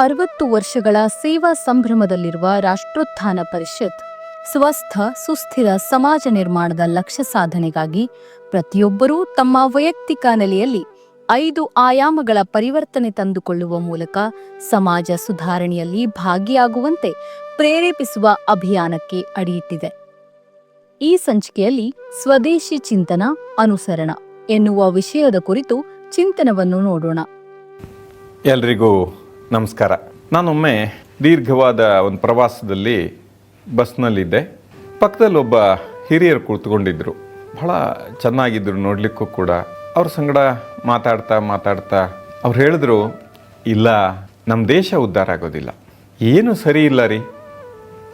ಅರವತ್ತು ವರ್ಷಗಳ ಸೇವಾ ಸಂಭ್ರಮದಲ್ಲಿರುವ ರಾಷ್ಟ್ರೋತ್ಥಾನ ಪರಿಷತ್, ಸ್ವಸ್ಥ, ಸುಸ್ಥಿರ ಸಮಾಜ ನಿರ್ಮಾಣದ ಲಕ್ಷ್ಯ ಸಾಧನೆಗಾಗಿ ಪ್ರತಿಯೊಬ್ಬರೂ ತಮ್ಮ ವೈಯಕ್ತಿಕ ನೆಲೆಯಲ್ಲಿ ಐದು ಆಯಾಮಗಳ ಪರಿವರ್ತನೆ ತಂದುಕೊಳ್ಳುವ ಮೂಲಕ ಸಮಾಜ ಸುಧಾರಣೆಯಲ್ಲಿ ಭಾಗಿಯಾಗುವಂತೆ ಪ್ರೇರೇಪಿಸುವ ಅಭಿಯಾನಕ್ಕೆ ಅಡಿಯಿಟ್ಟಿದೆ. ಈ ಸಂಚಿಕೆಯಲ್ಲಿ ಸ್ವದೇಶಿ ಚಿಂತನ ಅನುಸರಣ ಎನ್ನುವ ವಿಷಯದ ಕುರಿತು ಚಿಂತನವನ್ನು ನೋಡೋಣ. ಎಲ್ರಿಗೂ ನಮಸ್ಕಾರ. ನಾನೊಮ್ಮೆ ದೀರ್ಘವಾದ ಒಂದು ಪ್ರವಾಸದಲ್ಲಿ ಬಸ್ನಲ್ಲಿದ್ದೆ. ಪಕ್ಕದಲ್ಲಿ ಒಬ್ಬ ಹಿರಿಯರು ಕುಳಿತುಕೊಂಡಿದ್ದರು ಬಹಳ ಚೆನ್ನಾಗಿದ್ದರು ನೋಡಲಿಕ್ಕೂ ಕೂಡ. ಅವ್ರ ಸಂಗಡ ಮಾತಾಡ್ತಾ ಮಾತಾಡ್ತಾ ಅವ್ರು ಹೇಳಿದ್ರು, ಇಲ್ಲ ನಮ್ಮ ದೇಶ ಉದ್ಧಾರ ಆಗೋದಿಲ್ಲ. ಏನು ಸರಿ ಇಲ್ಲ ರೀ.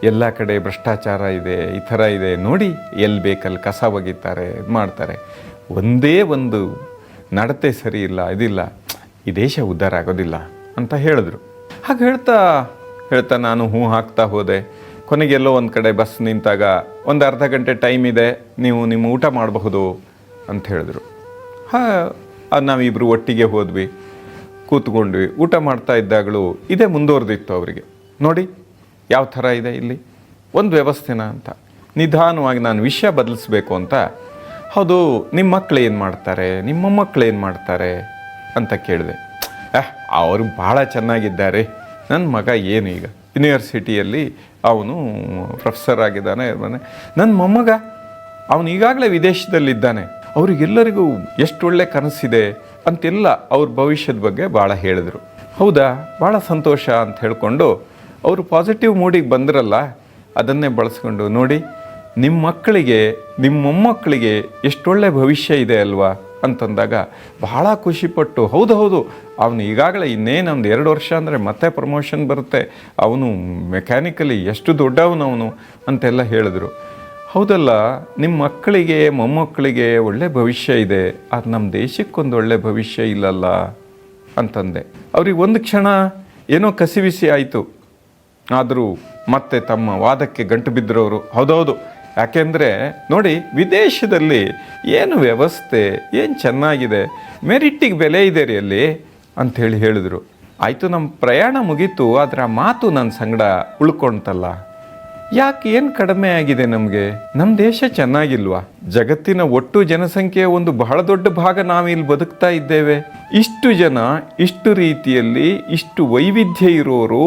ಎಲ್ಲ ಕಡೆ ಭ್ರಷ್ಟಾಚಾರ ಇದೆ, ಈ ಥರ ಇದೆ. ನೋಡಿ, ಎಲ್ಲಿ ಬೇಕಲ್ಲಿ ಕಸ ಒಗಿತಾರೆ ಇದು ಮಾಡ್ತಾರೆ. ಒಂದೇ ಒಂದು ನಡತೆ ಸರಿ ಇಲ್ಲ, ಇದಿಲ್ಲ. ಈ ದೇಶ ಉದ್ಧಾರ ಆಗೋದಿಲ್ಲ. ಅಂತ ಹೇಳಿದ್ರು. ಹಾಗೆ ಹೇಳ್ತಾ ಹೇಳ್ತಾ ನಾನು ಹೂ ಹಾಕ್ತಾ ಹೋದೆ. ಕೊನೆಗೆಲ್ಲೋ ಒಂದು ಕಡೆ ಬಸ್ ನಿಂತಾಗ ಒಂದು ಅರ್ಧ ಗಂಟೆ ಟೈಮ್ ಇದೆ, ನೀವು ನಿಮ್ಮ ಊಟ ಮಾಡಬಹುದು ಅಂತ ಹೇಳಿದ್ರು. ಹಾಂ ನಾವಿಬ್ಬರು ಒಟ್ಟಿಗೆ ಹೋದ್ವಿ, ಕೂತ್ಕೊಂಡ್ವಿ. ಊಟ ಮಾಡ್ತಾ ಇದ್ದಾಗಲೂ ಇದೇ ಮುಂದುವರೆದಿತ್ತು ಅವರಿಗೆ. ನೋಡಿ, ಯಾವ ಥರ ಇದೆ ಇಲ್ಲಿ? ಒಂದು ವ್ಯವಸ್ಥೆನ ಅಂತ. ನಿಧಾನವಾಗಿ ನಾನು ವಿಷಯ ಬದಲಿಸ್ಬೇಕು ಅಂತ. ಹೌದು ನಿಮ್ಮ ಮಕ್ಕಳು ಏನು ಮಾಡ್ತಾರೆ? ನಿಮ್ಮ ಮಕ್ಕಳು ಏನು ಮಾಡ್ತಾರೆ? ಅಂತ ಕೇಳಿದೆ. ಅವರು ಭಾಳ ಚೆನ್ನಾಗಿದ್ದಾರೆ. ನನ್ನ ಮಗ ಏನು ಈಗ? ಯೂನಿವರ್ಸಿಟಿಯಲ್ಲಿ ಅವನು ಪ್ರೊಫೆಸರ್ ಆಗಿದ್ದಾನೆ ನನ್ನ ಮೊಮ್ಮಗ, ಅವನು ಈಗಾಗಲೇ ವಿದೇಶದಲ್ಲಿದ್ದಾನೆ. ಅವರಿಗೆಲ್ಲರಿಗೂ ಎಷ್ಟು ಒಳ್ಳೆ ಕನಸಿದೆ ಅಂತೆಲ್ಲ ಅವ್ರ ಭವಿಷ್ಯದ ಬಗ್ಗೆ ಭಾಳ ಹೇಳಿದರು. ಹೌದಾ? ಭಾಳ ಸಂತೋಷ ಅಂತ ಹೇಳ್ಕೊಂಡು ಅವರು ಪಾಸಿಟಿವ್ ಮೂಡಿಗೆ ಬಂದ್ರಲ್ಲ, ಅದನ್ನೇ ಬಳಸ್ಕೊಂಡು ನೋಡಿ ನಿಮ್ಮ ಮಕ್ಕಳಿಗೆ ನಿಮ್ಮ ಮೊಮ್ಮಕ್ಕಳಿಗೆ ಎಷ್ಟೊಳ್ಳೆ ಭವಿಷ್ಯ ಇದೆ ಅಲ್ವಾ? ಅಂತಂದಾಗ ಬಹಳ ಖುಷಿಪಟ್ಟು, ಹೌದು ಹೌದು, ಅವನು ಈಗಾಗಲೇ ಇನ್ನೇನು ಒಂದು ಎರಡು ವರ್ಷ ಅಂದರೆ ಮತ್ತೆ ಪ್ರಮೋಷನ್ ಬರುತ್ತೆ, ಅವನು ಮೆಕ್ಯಾನಿಕಲಿ ಎಷ್ಟು ದೊಡ್ಡವನು ಅವನು ಅಂತೆಲ್ಲ ಹೇಳಿದ್ರು. ಹೌದಲ್ಲ ನಿಮ್ಮ ಮಕ್ಕಳಿಗೆ, ಮೊಮ್ಮಕ್ಕಳಿಗೆ ಒಳ್ಳೆ ಭವಿಷ್ಯ ಇದೆ ಅದು ನಮ್ಮ ದೇಶಕ್ಕೊಂದು ಒಳ್ಳೆ ಭವಿಷ್ಯ ಇಲ್ಲಲ್ಲ ಅಂತಂದೆ. ಅವ್ರಿಗೆ ಒಂದು ಕ್ಷಣ ಏನೋ ಕಸಿವಿಸಿ ಆಯಿತು. ಆದರೂ ಮತ್ತೆ ತಮ್ಮ ವಾದಕ್ಕೆ ಗಂಟು ಬಿದ್ದರವರು ಹೌದೌದು ಯಾಕೆಂದರೆ ನೋಡಿ, ವಿದೇಶದಲ್ಲಿ ಏನು ವ್ಯವಸ್ಥೆ, ಏನು ಚೆನ್ನಾಗಿದೆ, ಮೆರಿಟ್ಟಿಗೆ ಬೆಲೆ ಇದೆ ರೀ ಅಲ್ಲಿ ಅಂಥೇಳಿ ಹೇಳಿದರು. ಆಯಿತು ನಮ್ಮ ಪ್ರಯಾಣ ಮುಗೀತು, ಆದರೆ ಆ ಮಾತು ನನ್ನ ಸಂಗಡ ಉಳ್ಕೊಳ್ತಲ್ಲ ಯಾಕೆ ಏನು ಕಡಿಮೆ ಆಗಿದೆ ನಮಗೆ? ನಮ್ಮ ದೇಶ ಚೆನ್ನಾಗಿಲ್ವಾ? ಜಗತ್ತಿನ ಒಟ್ಟು ಜನಸಂಖ್ಯೆಯ ಒಂದು ಬಹಳ ದೊಡ್ಡ ಭಾಗ ನಾವಿಲ್ಲಿ ಬದುಕ್ತಾ ಇದ್ದೇವೆ. ಇಷ್ಟು ಜನ, ಇಷ್ಟು ರೀತಿಯಲ್ಲಿ, ಇಷ್ಟು ವೈವಿಧ್ಯ ಇರೋರು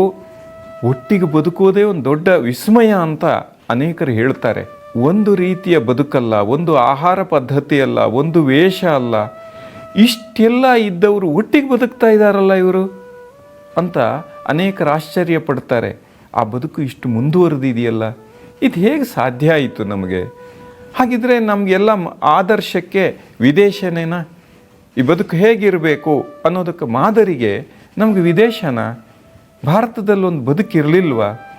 ಒಟ್ಟಿಗೆ ಬದುಕೋದೇ ಒಂದು ದೊಡ್ಡ ವಿಸ್ಮಯ ಅಂತ ಅನೇಕರು ಹೇಳ್ತಾರೆ. ಒಂದು ರೀತಿಯ ಬದುಕಲ್ಲ, ಒಂದು ಆಹಾರ ಪದ್ಧತಿ ಅಲ್ಲ, ಒಂದು ವೇಷ ಅಲ್ಲ. ಇಷ್ಟೆಲ್ಲ ಇದ್ದವರು ಒಟ್ಟಿಗೆ ಬದುಕ್ತಾ ಇದ್ದಾರಲ್ಲ ಇವರು? ಅಂತ ಅನೇಕರು ಆಶ್ಚರ್ಯ ಪಡ್ತಾರೆ ಆ ಬದುಕು ಇಷ್ಟು ಮುಂದುವರೆದಿದೆಯಲ್ಲ? ಇದು ಹೇಗೆ ಸಾಧ್ಯ ಆಯಿತು ನಮಗೆ? ಹಾಗಿದ್ರೆ ನಮಗೆಲ್ಲ ಆದರ್ಶಕ್ಕೆ ವಿದೇಶನೇನ? ಈ ಬದುಕು ಹೇಗಿರಬೇಕು ಅನ್ನೋದಕ್ಕೆ ಮಾದರಿಗೆ ನಮಗೆ ವಿದೇಶನ? ಭಾರತದಲ್ಲಿ ಒಂದು ಬದುಕಿರಲಿಲ್ವಾ?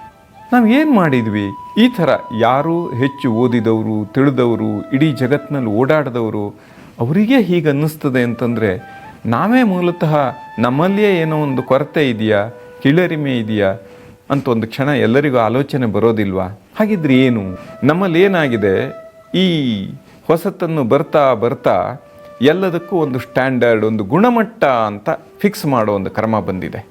ನಾವು ಏನು ಮಾಡಿದ್ವಿ? ಈ ಥರ ಯಾರು ಹೆಚ್ಚು ಓದಿದವರು, ತಿಳಿದವರು, ಇಡೀ ಜಗತ್ತಿನಲ್ಲಿ ಓಡಾಡಿದವರು, ಅವರಿಗೆ ಹೀಗೆ ಅನ್ನಿಸ್ತದೆ ಅಂತಂದರೆ, ನಾವೇ ಮೂಲತಃ ನಮ್ಮಲ್ಲಿಯೇ ಏನೋ ಒಂದು ಕೊರತೆ ಇದೆಯಾ? ಕೀಳರಿಮೆ ಇದೆಯಾ? ಅಂತ ಒಂದು ಕ್ಷಣ ಎಲ್ಲರಿಗೂ ಆಲೋಚನೆ ಬರೋದಿಲ್ವಾ? ಹಾಗಿದ್ರೆ ಏನು? ನಮ್ಮಲ್ಲಿ ಏನಾಗಿದೆ ಈ ಹೊಸತನ್ನು ಬರ್ತಾ ಬರ್ತಾ ಎಲ್ಲದಕ್ಕೂ ಒಂದು ಸ್ಟ್ಯಾಂಡರ್ಡ್, ಒಂದು ಗುಣಮಟ್ಟ ಅಂತ ಫಿಕ್ಸ್ ಮಾಡೋ ಒಂದು ಕ್ರಮ ಬಂದಿದೆ.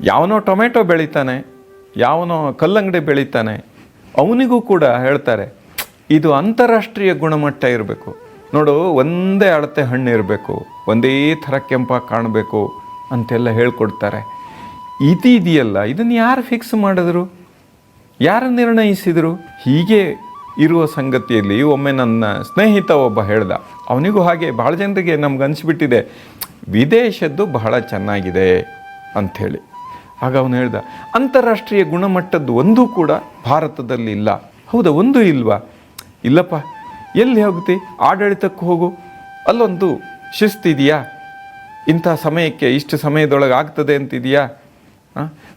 ಯಾವನೋ ಟೊಮೆಟೊ ಬೆಳಿತಾನೆ. ಯಾವನೋ ಕಲ್ಲಂಗಡಿ ಬೆಳಿತಾನೆ, ಅವನಿಗೂ ಕೂಡ ಹೇಳ್ತಾರೆ, ಇದು ಅಂತಾರಾಷ್ಟ್ರೀಯ ಗುಣಮಟ್ಟ ಇರಬೇಕು. ನೋಡು, ಒಂದೇ ಅಳತೆ ಹಣ್ಣು ಇರಬೇಕು, ಒಂದೇ ಥರ ಕೆಂಪಾಗಿ ಕಾಣಬೇಕು ಅಂತೆಲ್ಲ ಹೇಳ್ಕೊಡ್ತಾರೆ. ಇದು ಇದೆಯಲ್ಲ ಇದನ್ನು ಯಾರು ಫಿಕ್ಸ್ ಮಾಡಿದ್ರು? ಯಾರು ನಿರ್ಣಯಿಸಿದರು? ಹೀಗೆ ಇರುವ ಸಂಗತಿಯಲ್ಲಿ ಒಮ್ಮೆ ನನ್ನ ಸ್ನೇಹಿತ ಒಬ್ಬ ಹೇಳ್ದ, ಅವನಿಗೂ ಹಾಗೆ ಭಾಳ ಜನರಿಗೆ ನಮ್ಗೆ ಅನಿಸ್ಬಿಟ್ಟಿದೆ, ವಿದೇಶದ್ದು ಬಹಳ ಚೆನ್ನಾಗಿದೆ ಅಂಥೇಳಿ. ಆಗ ಅವನು ಹೇಳ್ದ, ಅಂತಾರಾಷ್ಟ್ರೀಯ ಗುಣಮಟ್ಟದ್ದು ಒಂದೂ ಕೂಡ ಭಾರತದಲ್ಲಿ ಇಲ್ಲ. ಹೌದಾ, ಒಂದು ಇಲ್ವಾ? ಇಲ್ಲಪ್ಪ, ಎಲ್ಲಿ ಹೋಗುತ್ತೆ ಆಡಳಿತಕ್ಕೆ ಹೋಗು. ಅಲ್ಲೊಂದು ಶಿಸ್ತಿದೆಯಾ ಇಂಥ ಸಮಯಕ್ಕೆ ಇಷ್ಟು ಸಮಯದೊಳಗೆ ಆಗ್ತದೆ ಅಂತಿದೆಯಾ?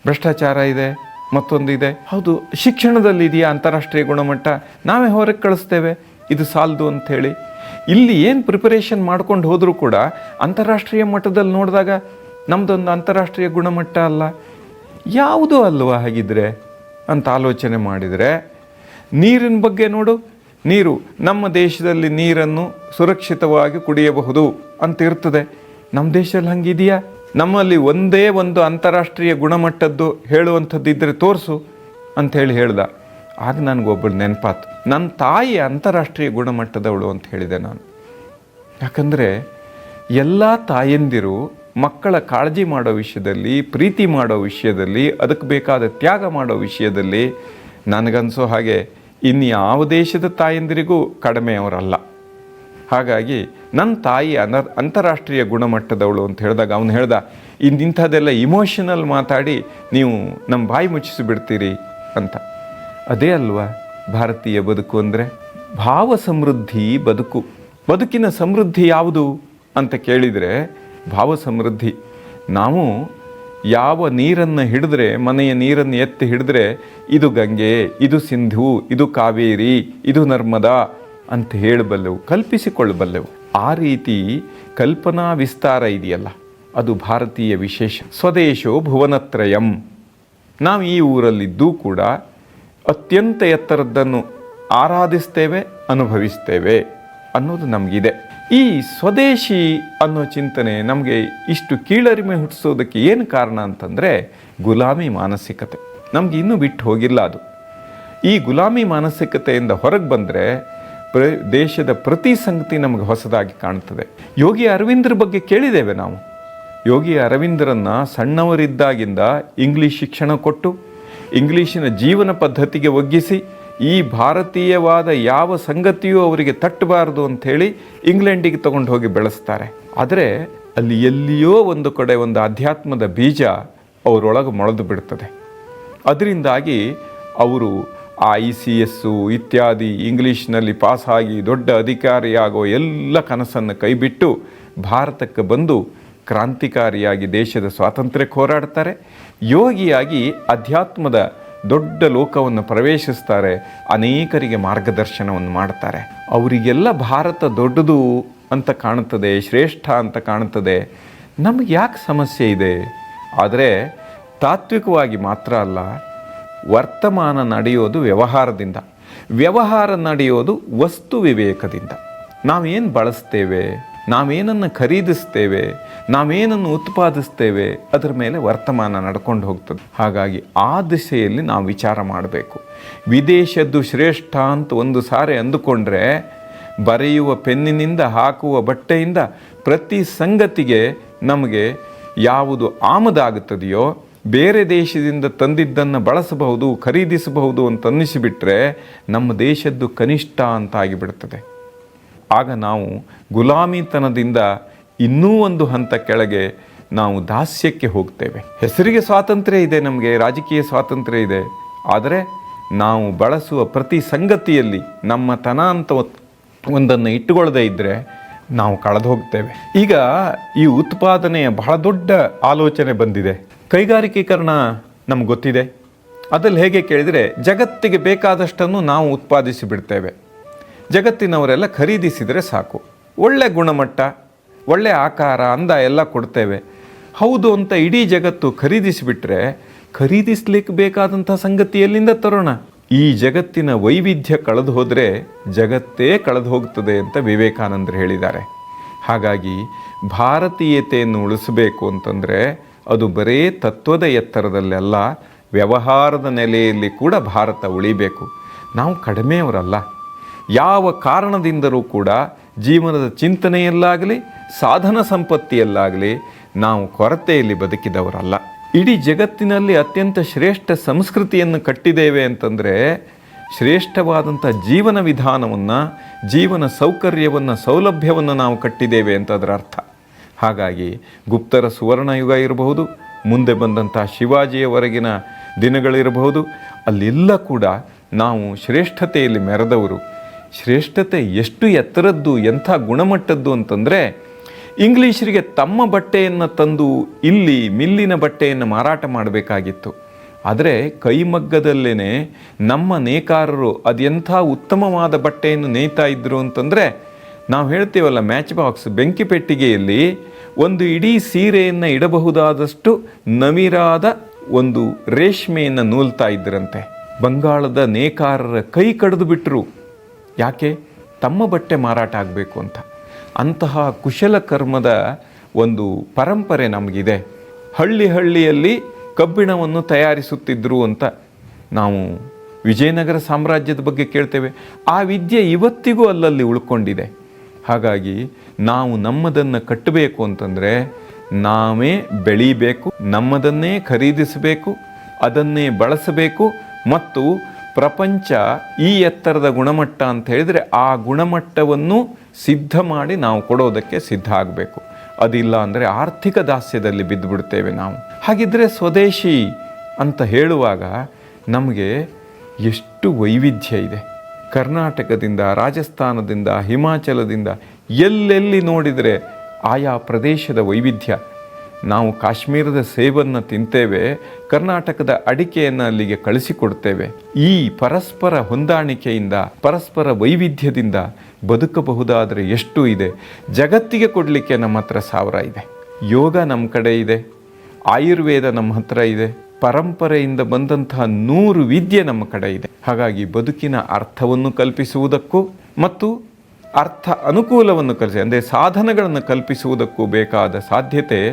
ಭ್ರಷ್ಟಾಚಾರ ಇದೆ, ಮತ್ತೊಂದು ಇದೆ. ಹೌದು, ಶಿಕ್ಷಣದಲ್ಲಿ ಇದೆಯಾ ಅಂತಾರಾಷ್ಟ್ರೀಯ ಗುಣಮಟ್ಟ? ನಾವೇ ಹೊರಗೆ ಕಳಿಸ್ತೇವೆ, ಇದು ಸಾಲದು ಅಂಥೇಳಿ. ಇಲ್ಲಿ ಏನು ಪ್ರಿಪರೇಷನ್ ಮಾಡ್ಕೊಂಡು ಹೋದರೂ ಕೂಡ ಅಂತಾರಾಷ್ಟ್ರೀಯ ಮಟ್ಟದಲ್ಲಿ ನೋಡಿದಾಗ ನಮ್ಮದೊಂದು ಅಂತಾರಾಷ್ಟ್ರೀಯ ಗುಣಮಟ್ಟ ಅಲ್ಲ. ಯಾವುದೂ ಅಲ್ವಾ ಹಾಗಿದ್ರೆ ಅಂತ ಆಲೋಚನೆ ಮಾಡಿದರೆ, ನೀರಿನ ಬಗ್ಗೆ ನೋಡು, ನೀರು ನಮ್ಮ ದೇಶದಲ್ಲಿ ನೀರನ್ನು ಸುರಕ್ಷಿತವಾಗಿ ಕುಡಿಯಬಹುದು ಅಂತ ಇರ್ತದೆ. ನಮ್ಮ ದೇಶದಲ್ಲಿ ಹಂಗಿದೆಯಾ? ನಮ್ಮಲ್ಲಿ ಒಂದೇ ಒಂದು ಅಂತಾರಾಷ್ಟ್ರೀಯ ಗುಣಮಟ್ಟದ್ದು ಹೇಳುವಂಥದ್ದಿದ್ದರೆ ತೋರಿಸು ಅಂತ ಹೇಳಿ ಹೇಳ್ದ. ಆಗ ನನಗೊಬ್ಬಳು ನೆನಪಾತು. ನನ್ನ ತಾಯಿ ಅಂತಾರಾಷ್ಟ್ರೀಯ ಗುಣಮಟ್ಟದವಳು ಅಂತ ಹೇಳಿದೆ ನಾನು. ಯಾಕಂದರೆ ಎಲ್ಲ ತಾಯಂದಿರು ಮಕ್ಕಳ ಕಾಳಜಿ ಮಾಡೋ ವಿಷಯದಲ್ಲಿ, ಪ್ರೀತಿ ಮಾಡೋ ವಿಷಯದಲ್ಲಿ, ಅದಕ್ಕೆ ಬೇಕಾದ ತ್ಯಾಗ ಮಾಡೋ ವಿಷಯದಲ್ಲಿ ನನಗನ್ಸೋ ಹಾಗೆ ಇನ್ಯಾವ ದೇಶದ ತಾಯಂದಿರಿಗೂ ಕಡಿಮೆಯವರಲ್ಲ ಹಾಗಾಗಿ ನನ್ನ ತಾಯಿ ಅನರ್ ಅಂತಾರಾಷ್ಟ್ರೀಯ ಗುಣಮಟ್ಟದವಳು ಅಂತ ಹೇಳಿದಾಗ ಅವನು ಹೇಳ್ದ, ಇಂಥದ್ದೆಲ್ಲ ಇಮೋಷನಲ್ ಮಾತಾಡಿ ನೀವು ನಮ್ಮ ಬಾಯಿ ಮುಚ್ಚಿಸಿಬಿಡ್ತೀರಿ ಅಂತ. ಅದೇ ಅಲ್ವಾ ಭಾರತೀಯ ಬದುಕು ಅಂದರೆ? ಭಾವ ಸಮೃದ್ಧಿ ಬದುಕು. ಬದುಕಿನ ಸಮೃದ್ಧಿ ಯಾವುದು ಅಂತ ಕೇಳಿದರೆ ಭಾವ ಸಮೃದ್ಧಿ ನಾವು ಯಾವ ನೀರನ್ನು ಹಿಡಿದ್ರೆ, ಮನೆಯ ನೀರನ್ನು ಎತ್ತಿ ಹಿಡಿದ್ರೆ, ಇದು ಗಂಗೆ, ಇದು ಸಿಂಧು, ಇದು ಕಾವೇರಿ, ಇದು ನರ್ಮದಾ ಅಂತ ಹೇಳಬಲ್ಲೆವು, ಕಲ್ಪಿಸಿಕೊಳ್ಳಬಲ್ಲೆವು. ಆ ರೀತಿ ಕಲ್ಪನಾ ವಿಸ್ತಾರ ಇದೆಯಲ್ಲ, ಅದು ಭಾರತೀಯ ವಿಶೇಷ. ಸ್ವದೇಶೋ ಭುವನತ್ರಯಂ. ನಾವು ಈ ಊರಲ್ಲಿದ್ದೂ ಕೂಡ ಅತ್ಯಂತ ಎತ್ತರದ್ದನ್ನು ಆರಾಧಿಸ್ತೇವೆ, ಅನುಭವಿಸ್ತೇವೆ ಅನ್ನೋದು ನಮಗಿದೆ. ಈ ಸ್ವದೇಶಿ ಅನ್ನೋ ಚಿಂತನೆ ನಮಗೆ ಇಷ್ಟು ಕೀಳರಿಮೆ ಹುಟ್ಟಿಸೋದಕ್ಕೆ ಏನು ಕಾರಣ ಅಂತಂದರೆ ಗುಲಾಮಿ ಮಾನಸಿಕತೆ. ನಮಗೆ ಇನ್ನೂ ಬಿಟ್ಟು ಹೋಗಿಲ್ಲ ಅದು. ಈ ಗುಲಾಮಿ ಮಾನಸಿಕತೆಯಿಂದ ಹೊರಗೆ ಬಂದರೆ ಪ್ರ, ದೇಶದ ಪ್ರತಿ ಸಂಗತಿ ನಮಗೆ ಹೊಸದಾಗಿ ಕಾಣ್ತದೆ. ಯೋಗಿ ಅರವಿಂದ್ರ ಬಗ್ಗೆ ಕೇಳಿದ್ದೇವೆ ನಾವು. ಯೋಗಿ ಅರವಿಂದರನ್ನು ಸಣ್ಣವರಿದ್ದಾಗಿಂದ ಇಂಗ್ಲೀಷ್ ಶಿಕ್ಷಣ ಕೊಟ್ಟು, ಇಂಗ್ಲೀಷಿನ ಜೀವನ ಪದ್ಧತಿಗೆ ಒಗ್ಗಿಸಿ ಈ ಭಾರತೀಯವಾದ ಯಾವ ಸಂಗತಿಯೂ ಅವರಿಗೆ ತಟ್ಟಬಾರದು ಅಂಥೇಳಿ ಇಂಗ್ಲೆಂಡಿಗೆ ತಗೊಂಡು ಹೋಗಿ ಬೆಳೆಸ್ತಾರೆ. ಆದರೆ ಅಲ್ಲಿ ಎಲ್ಲಿಯೋ ಒಂದು ಕಡೆ ಒಂದು ಅಧ್ಯಾತ್ಮದ ಬೀಜ ಅವರೊಳಗೆ ಮೊಳೆದು ಬಿಡ್ತದೆ. ಅದರಿಂದಾಗಿ ಅವರು ಆ ಐ ಸಿ ಎಸ್ಸು ಇತ್ಯಾದಿ ಇಂಗ್ಲೀಷ್ನಲ್ಲಿ ಪಾಸಾಗಿ ದೊಡ್ಡ ಅಧಿಕಾರಿಯಾಗೋ ಎಲ್ಲ ಕನಸನ್ನು ಕೈಬಿಟ್ಟು ಭಾರತಕ್ಕೆ ಬಂದು ಕ್ರಾಂತಿಕಾರಿಯಾಗಿ ದೇಶದ ಸ್ವಾತಂತ್ರ್ಯಕ್ಕೆ ಹೋರಾಡ್ತಾರೆ. ಯೋಗಿಯಾಗಿ ಅಧ್ಯಾತ್ಮದ ದೊಡ್ಡ ಲೋಕವನ್ನು ಪ್ರವೇಶಿಸ್ತಾರೆ, ಅನೇಕರಿಗೆ ಮಾರ್ಗದರ್ಶನವನ್ನು ಮಾಡ್ತಾರೆ. ಅವರಿಗೆಲ್ಲ ಭಾರತ ದೊಡ್ಡದು ಅಂತ ಕಾಣುತ್ತದೆ, ಶ್ರೇಷ್ಠ ಅಂತ ಕಾಣುತ್ತದೆ. ನಮಗೆ ಯಾಕೆ ಸಮಸ್ಯೆ ಇದೆ? ಆದರೆ ತಾತ್ವಿಕವಾಗಿ ಮಾತ್ರ ಅಲ್ಲ, ವರ್ತಮಾನ ನಡೆಯೋದು ವ್ಯವಹಾರದಿಂದ. ವ್ಯವಹಾರ ನಡೆಯೋದು ವಸ್ತು ವಿವೇಕದಿಂದ. ನಾವೇನು ಬಳಸ್ತೇವೆ? ನಾವೇನನ್ನು ಖರೀದಿಸ್ತೇವೆ, ನಾವೇನನ್ನು ಉತ್ಪಾದಿಸ್ತೇವೆ, ಅದರ ಮೇಲೆ ವರ್ತಮಾನ ನಡ್ಕೊಂಡು ಹೋಗ್ತದೆ. ಹಾಗಾಗಿ ಆ ದಿಶೆಯಲ್ಲಿ ನಾವು ವಿಚಾರ ಮಾಡಬೇಕು. ವಿದೇಶದ್ದು ಶ್ರೇಷ್ಠ ಅಂತ ಒಂದು ಸಾರಿ ಅಂದುಕೊಂಡ್ರೆ, ಬರೆಯುವ ಪೆನ್ನಿನಿಂದ, ಹಾಕುವ ಬಟ್ಟೆಯಿಂದ ಪ್ರತಿ ಸಂಗತಿಗೆ ನಮಗೆ ಯಾವುದು ಆಮದಾಗುತ್ತದೆಯೋ, ಬೇರೆ ದೇಶದಿಂದ ತಂದಿದ್ದನ್ನು ಬಳಸಬಹುದು, ಖರೀದಿಸಬಹುದು ಅಂತ ಅನ್ನಿಸಿಬಿಟ್ರೆ, ನಮ್ಮ ದೇಶದ್ದು ಕನಿಷ್ಠ ಅಂತ ಆಗಿಬಿಡ್ತದೆ. ಆಗ ನಾವು ಗುಲಾಮಿತನದಿಂದ ಇನ್ನೂ ಒಂದು ಹಂತ ಕೆಳಗೆ ನಾವು ದಾಸ್ಯಕ್ಕೆ ಹೋಗ್ತೇವೆ. ಹೆಸರಿಗೆ ಸ್ವಾತಂತ್ರ್ಯ ಇದೆ ನಮಗೆ, ರಾಜಕೀಯ ಸ್ವಾತಂತ್ರ್ಯ ಇದೆ. ಆದರೆ ನಾವು ಬಳಸುವ ಪ್ರತಿ ಸಂಗತಿಯಲ್ಲಿ ನಮ್ಮ ತನ ಅಂತ ಒಂದನ್ನು ಇಟ್ಟುಕೊಳ್ಳದೆ ಇದ್ದರೆ ನಾವು ಕಳೆದು ಹೋಗ್ತೇವೆ. ಈಗ ಈ ಉತ್ಪಾದನೆಯ ಬಹಳ ದೊಡ್ಡ ಆಲೋಚನೆ ಬಂದಿದೆ. ಕೈಗಾರಿಕೀಕರಣ ನಮ್ಗೆ ಗೊತ್ತಿದೆ. ಅದ್ರಲ್ಲಿ ಹೇಗೆ ಕೇಳಿದರೆ ಜಗತ್ತಿಗೆ ಬೇಕಾದಷ್ಟನ್ನು ನಾವು ಉತ್ಪಾದಿಸಿ ಬಿಡ್ತೇವೆ ಜಗತ್ತಿನವರೆಲ್ಲ ಖರೀದಿಸಿದರೆ ಸಾಕು. ಒಳ್ಳೆ ಗುಣಮಟ್ಟ, ಒಳ್ಳೆ ಆಕಾರ, ಅಂದ ಎಲ್ಲ ಕೊಡ್ತೇವೆ. ಹೌದು ಅಂತ ಇಡೀ ಜಗತ್ತು ಖರೀದಿಸಿಬಿಟ್ರೆ ಖರೀದಿಸ್ಲಿಕ್ಕೆ ಬೇಕಾದಂಥ ಸಂಗತಿ ಎಲ್ಲಿಂದ ತರೋಣ? ಈ ಜಗತ್ತಿನ ವೈವಿಧ್ಯ ಕಳೆದು ಹೋದರೆ ಜಗತ್ತೇ ಕಳೆದು ಹೋಗ್ತದೆ ಅಂತ ವಿವೇಕಾನಂದರು ಹೇಳಿದ್ದಾರೆ. ಹಾಗಾಗಿ ಭಾರತೀಯತೆಯನ್ನು ಉಳಿಸಬೇಕು ಅಂತಂದರೆ ಅದು ಬರೇ ತತ್ವದ ಎತ್ತರದಲ್ಲೆಲ್ಲ ವ್ಯವಹಾರದ ನೆಲೆಯಲ್ಲಿ ಕೂಡ ಭಾರತ ಉಳಿಬೇಕು. ನಾವು ಕಡಿಮೆಯವರಲ್ಲ. ಯಾವ ಕಾರಣದಿಂದಲೂ ಕೂಡ ಜೀವನದ ಚಿಂತನೆಯಲ್ಲಾಗಲಿ, ಸಾಧನ ಸಂಪತ್ತಿಯಲ್ಲಾಗಲಿ ನಾವು ಕೊರತೆಯಲ್ಲಿ ಬದುಕಿದವರಲ್ಲ. ಇಡೀ ಜಗತ್ತಿನಲ್ಲಿ ಅತ್ಯಂತ ಶ್ರೇಷ್ಠ ಸಂಸ್ಕೃತಿಯನ್ನು ಕಟ್ಟಿದ್ದೇವೆ ಅಂತಂದರೆ, ಶ್ರೇಷ್ಠವಾದಂಥ ಜೀವನ ವಿಧಾನವನ್ನು, ಜೀವನ ಸೌಕರ್ಯವನ್ನು, ಸೌಲಭ್ಯವನ್ನು ನಾವು ಕಟ್ಟಿದ್ದೇವೆ ಅಂತ ಅದರ ಅರ್ಥ. ಹಾಗಾಗಿ ಗುಪ್ತರ ಸುವರ್ಣಯುಗ ಇರಬಹುದು, ಮುಂದೆ ಬಂದಂಥ ಶಿವಾಜಿಯವರೆಗಿನ ದಿನಗಳಿರಬಹುದು, ಅಲ್ಲೆಲ್ಲ ಕೂಡ ನಾವು ಶ್ರೇಷ್ಠತೆಯಲ್ಲಿ ಮೆರೆದವರು ಶ್ರೇಷ್ಠತೆ ಎಷ್ಟು ಎತ್ತರದ್ದು, ಎಂಥ ಗುಣಮಟ್ಟದ್ದು ಅಂತಂದರೆ, ಇಂಗ್ಲೀಷರಿಗೆ ತಮ್ಮ ಬಟ್ಟೆಯನ್ನು ತಂದು ಇಲ್ಲಿ ಮಿಲ್ಲಿನ ಬಟ್ಟೆಯನ್ನು ಮಾರಾಟ ಮಾಡಬೇಕಾಗಿತ್ತು. ಆದರೆ ಕೈಮಗ್ಗದಲ್ಲೇ ನಮ್ಮ ನೇಕಾರರು ಅದೆಂಥ ಉತ್ತಮವಾದ ಬಟ್ಟೆಯನ್ನು ನೇಯ್ತಾ ಇದ್ದರು ಅಂತಂದರೆ, ನಾವು ಹೇಳ್ತೀವಲ್ಲ, ಮ್ಯಾಚ್ ಬಾಕ್ಸ್ ಬೆಂಕಿ ಪೆಟ್ಟಿಗೆಯಲ್ಲಿ ಒಂದು ಇಡೀ ಸೀರೆಯನ್ನು ಇಡಬಹುದಾದಷ್ಟು ನವಿರಾದ ಒಂದು ರೇಷ್ಮೆಯನ್ನು ನೂಲ್ತಾ ಇದ್ದರಂತೆ ಬಂಗಾಳದ ನೇಕಾರರ ಕೈ ಕಡಿದು ಬಿಟ್ಟರು ಯಾಕೆ? ತಮ್ಮ ಬಟ್ಟೆ ಮಾರಾಟ ಆಗಬೇಕು ಅಂತ. ಅಂತಹ ಕುಶಲಕರ್ಮದ ಒಂದು ಪರಂಪರೆ ನಮಗಿದೆ. ಹಳ್ಳಿ ಹಳ್ಳಿಯಲ್ಲಿ ಕಬ್ಬಿಣವನ್ನು ತಯಾರಿಸುತ್ತಿದ್ದರು ಅಂತ ನಾವು ವಿಜಯನಗರ ಸಾಮ್ರಾಜ್ಯದ ಬಗ್ಗೆ ಕೇಳ್ತೇವೆ. ಆ ವಿದ್ಯೆ ಇವತ್ತಿಗೂ ಅಲ್ಲಲ್ಲಿ ಉಳ್ಕೊಂಡಿದೆ. ಹಾಗಾಗಿ ನಾವು ನಮ್ಮದನ್ನು ಕಟ್ಟಬೇಕು ಅಂತಂದರೆ ನಾವೇ ಬೆಳೀಬೇಕು, ನಮ್ಮದನ್ನೇ ಖರೀದಿಸಬೇಕು, ಅದನ್ನೇ ಬಳಸಬೇಕು ಮತ್ತು ಪ್ರಪಂಚ ಈ ಎತ್ತರದ ಗುಣಮಟ್ಟ ಅಂತ ಹೇಳಿದರೆ ಆ ಗುಣಮಟ್ಟವನ್ನು ಸಿದ್ಧ ಮಾಡಿ ನಾವು ಕೊಡೋದಕ್ಕೆ ಸಿದ್ಧ ಆಗಬೇಕು. ಅದಿಲ್ಲ ಅಂದರೆ ಆರ್ಥಿಕ ದಾಸ್ಯದಲ್ಲಿ ಬಿದ್ದುಬಿಡ್ತೇವೆ ನಾವು. ಹಾಗಿದ್ದರೆ ಸ್ವದೇಶಿ ಅಂತ ಹೇಳುವಾಗ ನಮಗೆ ಎಷ್ಟು ವೈವಿಧ್ಯ ಇದೆ. ಕರ್ನಾಟಕದಿಂದ, ರಾಜಸ್ಥಾನದಿಂದ, ಹಿಮಾಚಲದಿಂದ ಎಲ್ಲೆಲ್ಲಿ ನೋಡಿದರೆ ಆಯಾ ಪ್ರದೇಶದ ವೈವಿಧ್ಯ. ನಾವು ಕಾಶ್ಮೀರದ ಸೇಬನ್ನು ತಿಂತೇವೆ, ಕರ್ನಾಟಕದ ಅಡಿಕೆಯನ್ನು ಅಲ್ಲಿಗೆ ಕಳಿಸಿಕೊಡ್ತೇವೆ. ಈ ಪರಸ್ಪರ ಹೊಂದಾಣಿಕೆಯಿಂದ, ಪರಸ್ಪರ ವೈವಿಧ್ಯದಿಂದ ಬದುಕಬಹುದಾದರೆ ಎಷ್ಟು ಇದೆ? ಜಗತ್ತಿಗೆ ಕೊಡಲಿಕ್ಕೆ ನಮ್ಮ ಹತ್ರ ಸಾವಿರ ಇದೆ. ಯೋಗ ನಮ್ಮ ಕಡೆ ಇದೆ. ಆಯುರ್ವೇದ ನಮ್ಮ ಹತ್ರ ಇದೆ. ಪರಂಪರೆಯಿಂದ ಬಂದಂತಹ ನೂರು ವಿದ್ಯೆ ನಮ್ಮ ಕಡೆ ಇದೆ. ಹಾಗಾಗಿ ಬದುಕಿನ ಅರ್ಥವನ್ನು ಕಲ್ಪಿಸುವುದಕ್ಕೂ ಮತ್ತು ಅರ್ಥ ಅನುಕೂಲವನ್ನು ಕಲಿಸಿ ಅಂದರೆ ಸಾಧನಗಳನ್ನು ಕಲ್ಪಿಸುವುದಕ್ಕೂ ಬೇಕಾದ ಸಾಧ್ಯತೆ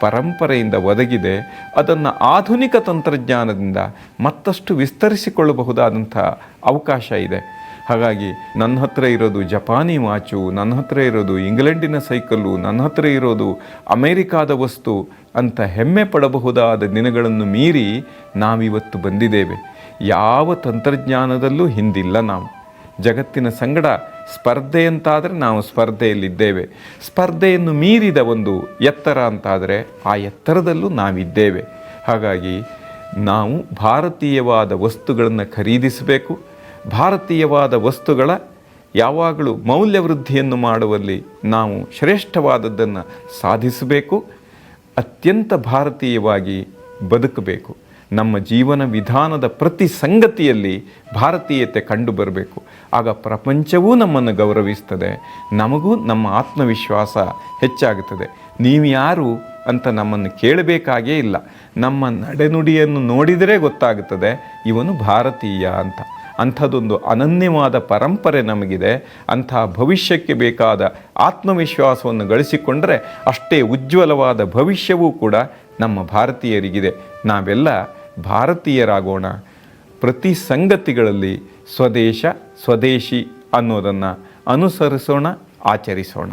ಪರಂಪರೆಯಿಂದ ಒದಗಿದೆ, ಅದನ್ನು ಆಧುನಿಕ ತಂತ್ರಜ್ಞಾನದಿಂದ ಮತ್ತಷ್ಟು ವಿಸ್ತರಿಸಿಕೊಳ್ಳಬಹುದಾದಂಥ ಅವಕಾಶ ಇದೆ. ಹಾಗಾಗಿ ನನ್ನ ಹತ್ರ ಇರೋದು ಜಪಾನಿ ವಾಚು ನನ್ನ ಹತ್ರ ಇರೋದು ಇಂಗ್ಲೆಂಡಿನ ಸೈಕಲ್ಲು ನನ್ನ ಹತ್ರ ಇರೋದು ಅಮೇರಿಕಾದ ವಸ್ತು ಅಂತ ಹೆಮ್ಮೆ ಪಡಬಹುದಾದ ದಿನಗಳನ್ನು ಮೀರಿ ನಾವಿವತ್ತು ಬಂದಿದ್ದೇವೆ. ಯಾವ ತಂತ್ರಜ್ಞಾನದಲ್ಲೂ ಹಿಂದಿಲ್ಲ ನಾವು. ಜಗತ್ತಿನ ಸಂಗಡ ಸ್ಪರ್ಧೆ ಅಂತಾದರೆ ನಾವು ಸ್ಪರ್ಧೆಯಲ್ಲಿದ್ದೇವೆ. ಸ್ಪರ್ಧೆಯನ್ನು ಮೀರಿದ ಒಂದು ಎತ್ತರ ಅಂತಾದರೆ ಆ ಎತ್ತರದಲ್ಲೂ ನಾವಿದ್ದೇವೆ. ಹಾಗಾಗಿ ನಾವು ಭಾರತೀಯವಾದ ವಸ್ತುಗಳನ್ನು ಖರೀದಿಸಬೇಕು. ಭಾರತೀಯವಾದ ವಸ್ತುಗಳ ಯಾವಾಗಲೂ ಮೌಲ್ಯವೃದ್ಧಿಯನ್ನು ಮಾಡುವಲ್ಲಿ ನಾವು ಶ್ರೇಷ್ಠವಾದದ್ದನ್ನು ಸಾಧಿಸಬೇಕು. ಅತ್ಯಂತ ಭಾರತೀಯವಾಗಿ ಬದುಕಬೇಕು. ನಮ್ಮ ಜೀವನ ವಿಧಾನದ ಪ್ರತಿ ಸಂಗತಿಯಲ್ಲಿ ಭಾರತೀಯತೆ ಕಂಡು ಬರಬೇಕು ಆಗ ಪ್ರಪಂಚವೂ ನಮ್ಮನ್ನು ಗೌರವಿಸ್ತದೆ. ನಮಗೂ ನಮ್ಮ ಆತ್ಮವಿಶ್ವಾಸ ಹೆಚ್ಚಾಗುತ್ತದೆ. ನೀವು ಯಾರು ಅಂತ ನಮ್ಮನ್ನು ಕೇಳಬೇಕಾಗೇ ಇಲ್ಲ. ನಮ್ಮ ನಡೆನುಡಿಯನ್ನು ನೋಡಿದರೆ ಗೊತ್ತಾಗುತ್ತದೆ, ಇವನು ಭಾರತೀಯ ಅಂತ. ಅಂಥದ್ದೊಂದು ಅನನ್ಯವಾದ ಪರಂಪರೆ ನಮಗಿದೆ. ಅಂಥ ಭವಿಷ್ಯಕ್ಕೆ ಬೇಕಾದ ಆತ್ಮವಿಶ್ವಾಸವನ್ನು ಗಳಿಸಿಕೊಂಡರೆ ಅಷ್ಟೇ ಉಜ್ವಲವಾದ ಭವಿಷ್ಯವೂ ಕೂಡ ನಮ್ಮ ಭಾರತೀಯರಿಗಿದೆ. ನಾವೆಲ್ಲ ಭಾರತೀಯರಾಗೋಣ. ಪ್ರತಿ ಸಂಗತಿಗಳಲ್ಲಿ ಸ್ವದೇಶ ಸ್ವದೇಶಿ ಅನ್ನೋದನ್ನು ಅನುಸರಿಸೋಣ ಆಚರಿಸೋಣ.